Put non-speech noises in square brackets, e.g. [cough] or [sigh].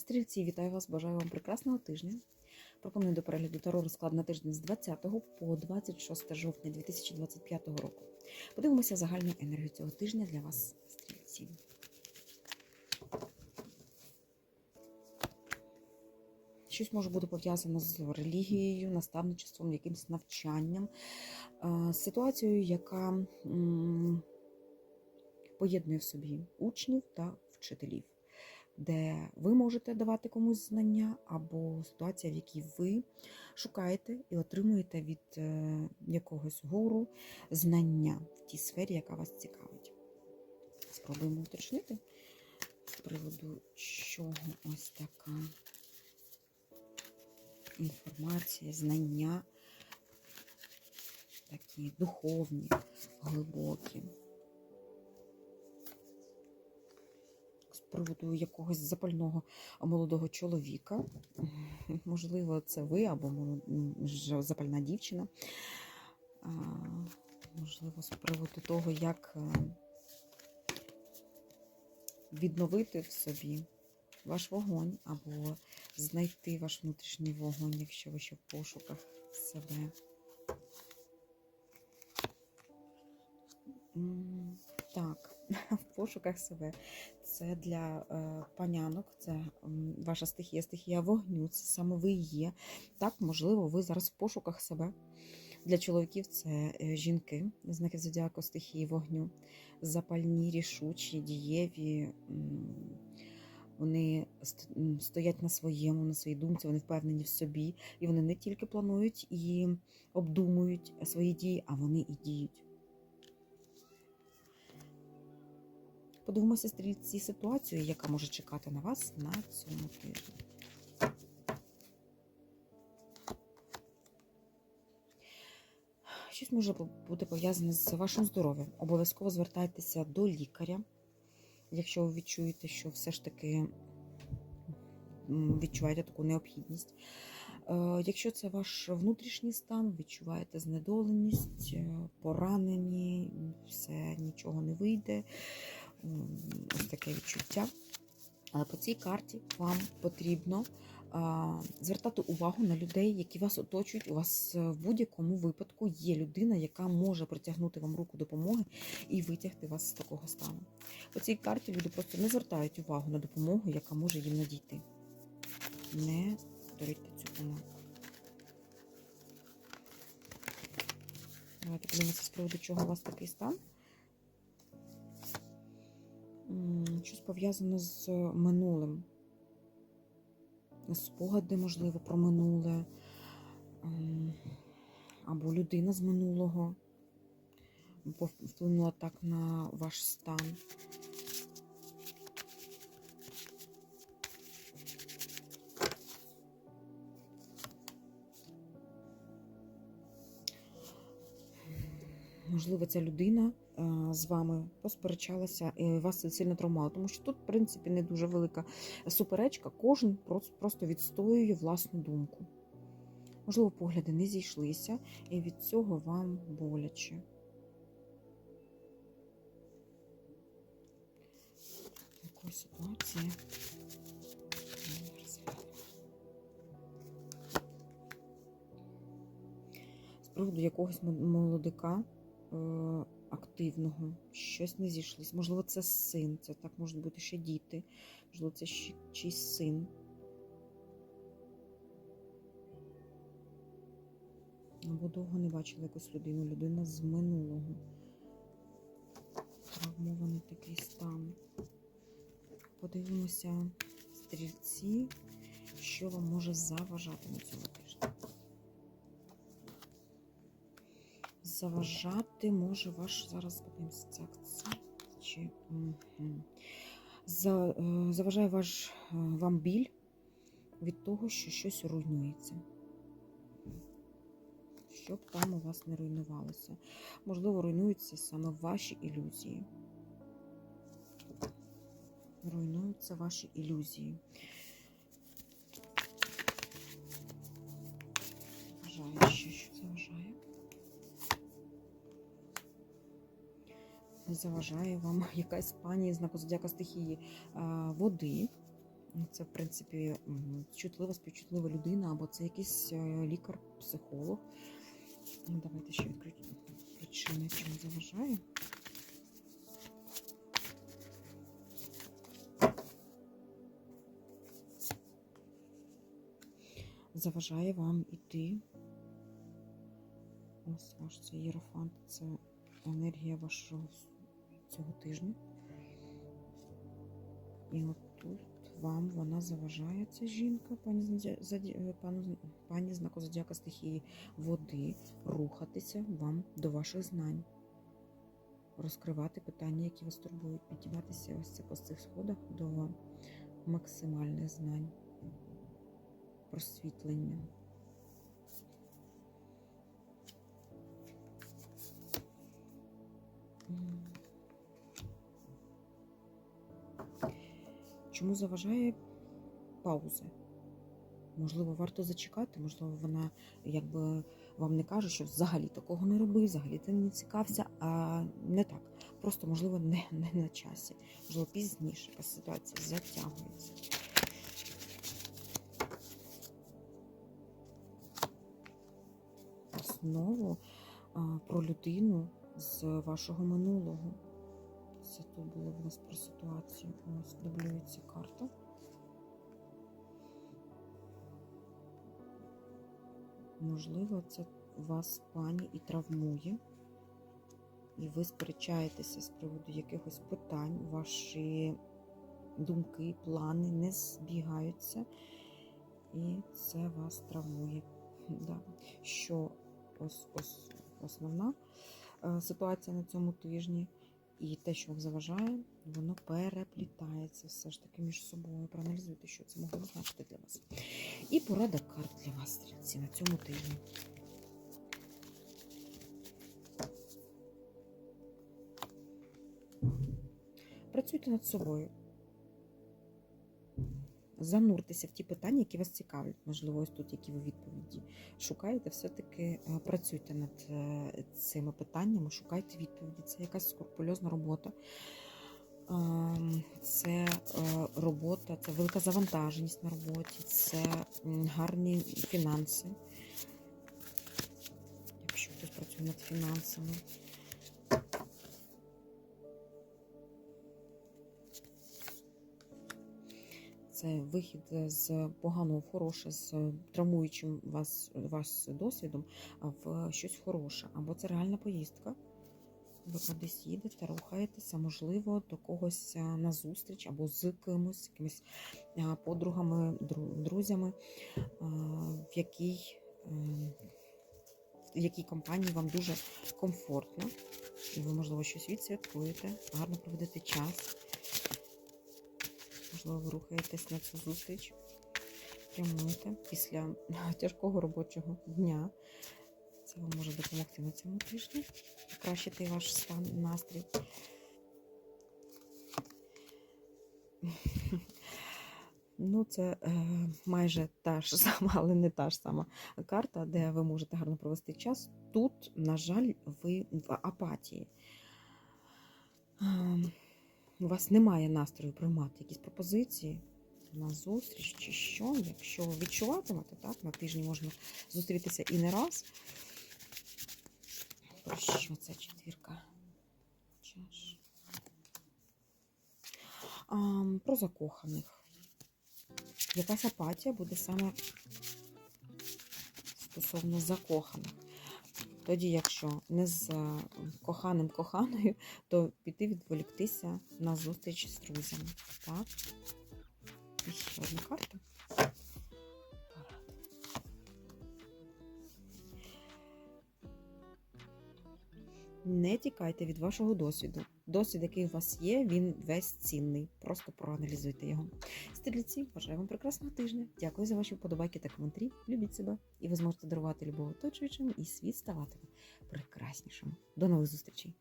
Стрільці, вітаю вас, бажаю вам прекрасного тижня. Пропоную до перегляду таро розклад на тиждень з 20 по 26 жовтня 2025 року. Подивимося загальну енергію цього тижня для вас, стрільці. Щось може бути пов'язано з релігією, наставничеством, якимось навчанням, е, ситуацією, яка поєднує в собі учнів та вчителів де ви можете давати комусь знання, або ситуація, в якій ви шукаєте і отримуєте від е, якогось гуру знання в тій сфері, яка вас цікавить. Спробуємо уточнити з приводу чого ось така інформація, знання, такі духовні, глибокі. Приводу якогось запального молодого чоловіка. [laughs] Можливо, це ви або запальна дівчина. Можливо, з приводу того, як е, відновити в собі ваш вогонь, або знайти ваш внутрішній вогонь, якщо ви ще в пошуках себе. Так, [laughs] в пошуках себе. Це для е, панянок, це ваша стихія, стихія вогню, це саме ви є. Так, можливо, ви зараз в пошуках себе. Для чоловіків це е, жінки, знаки зодіаку стихії вогню, запальні, рішучі, дієві. Вони стоять на своєму, на своїй думці, вони впевнені в собі, і вони не тільки планують і обдумують свої дії, а вони і діють. Подивимося стрільці ситуацію, яка може чекати на вас на цьому тижні. Щось може бути пов'язане з вашим здоров'ям. Обов'язково звертайтеся до лікаря, якщо ви відчуєте, що все ж таки відчуваєте таку необхідність. Е, Якщо це ваш внутрішній стан, відчуваєте знедоленість, е, поранені, все нічого не вийде. Ось таке відчуття. Але по цій карті вам потрібно звертати увагу на людей, які вас оточують. У вас е, в будь-якому випадку є людина, яка може протягнути вам руку допомоги і витягти вас з такого стану. По цій карті люди просто не звертають увагу на допомогу, яка може їм надійти. Не повторюйте цю помилку. Давайте подивимося з приводу, чого у вас такий стан. Щось пов'язане з минулим. Спогади, можливо, про минуле. Або людина з минулого вплинула так на ваш стан. Можливо, ця людина з вами посперечалася і вас це сильно травмувало, тому що тут, в принципі, не дуже велика суперечка, кожен просто відстоює власну думку. Можливо, погляди не зійшлися, і від цього вам боляче. Якої ситуації? З приводу якогось молодика е, активного, щось не зійшлось. Можливо, це син, це так можуть бути ще діти, можливо, це ще чийсь син. Або довго не бачили якусь людину, людина з минулого. Травмований такий стан. Подивимося, стрільці, що вам може заважати на цьому тижні. Заважати може ваш зараз подивимося, чи. За, е, заважає ваш е, вам біль від того, що щось руйнується. Щоб там у вас не руйнувалося. Можливо, руйнуються саме ваші ілюзії. Руйнуються ваші ілюзії. Заважає вам [laughs] якась пані знаку зодіака стихії води, Ну, Це, в принципі, чутлива, співчутлива людина, або це якийсь е, лікар, психолог. Ну, Давайте ще відключимо причини, чому заважає. Заважає вам іти. Ось ваш цей єрофант, це енергія вашого цього тижня. І от тут вам вона заважає, ця жінка, пані, е, пану- пані знаку зодіака стихії води, рухатися вам до ваших знань, розкривати питання, які вас турбують, підійматися ось це по цих сходах до максимальних знань, просвітлення. М. Чому заважає пауза? Можливо, варто зачекати, можливо, вона якби вам не каже, що взагалі такого не роби, взагалі ти не цікався, а не так. Просто, можливо, не, не на часі. Можливо, пізніше якась ситуація затягується. Знову про людину з вашого минулого. Це тут було в нас про ситуацію. Ось дублюється карта. Можливо, це вас пані і травмує, і ви сперечаєтеся з приводу якихось питань, ваші думки, плани не збігаються, і це вас травмує. Да. Що ось, ось основна е, ситуація на цьому тижні, і те, що вам заважає, воно переплітається все ж таки між собою. Проаналізуйте, що це могло значити для вас. І порада карт для вас, стрільці, на цьому тижні. Працюйте над собою. Зануртеся в ті питання, які вас цікавлять. Можливо, ось тут які ви відповіді шукаєте, все-таки е, працюйте над е, цими питаннями, шукайте відповіді. Це якась скрупульозна робота. Ем, Це е, робота, це велика завантаженість на роботі, це гарні фінанси. Якщо хтось працює над фінансами. Це вихід з поганого в хороше, з травмуючим вас, вас досвідом в щось хороше. Або це реальна поїздка. Ви кудись їдете, рухаєтеся, можливо, до когось а, на зустріч або з кимось, якимись подругами, друзями, в якій, в якій компанії вам дуже комфортно, і ви, можливо, щось відсвяткуєте, гарно проведете час. Можливо, ви рухаєтесь на цю зустріч, прямуєте після тяжкого робочого дня. Це вам може допомогти на цьому тижні, покращити ваш стан, настрій. Ну, це е, майже та ж сама, але не та ж сама карта, де ви можете гарно провести час. Тут, на жаль, ви в апатії. Ем, у вас немає настрою приймати якісь пропозиції на зустріч чи що. Якщо ви відчуватимете, так, на тижні можна зустрітися і не раз. Про що це четвірка? Чаш. А, про закоханих. Якась апатія буде саме стосовно закоханих. Тоді, якщо не з е, коханим коханою, то піти відволіктися на зустріч з друзями. Так. І ще одна карта. Не тікайте від вашого досвіду. Досвід, який у вас є, він весь цінний. Просто проаналізуйте його. Стрільці, бажаю вам прекрасного тижня. Дякую за ваші вподобайки та коментарі. Любіть себе, і ви зможете дарувати любов оточуючим, і світ ставатиме прекраснішим. До нових зустрічей!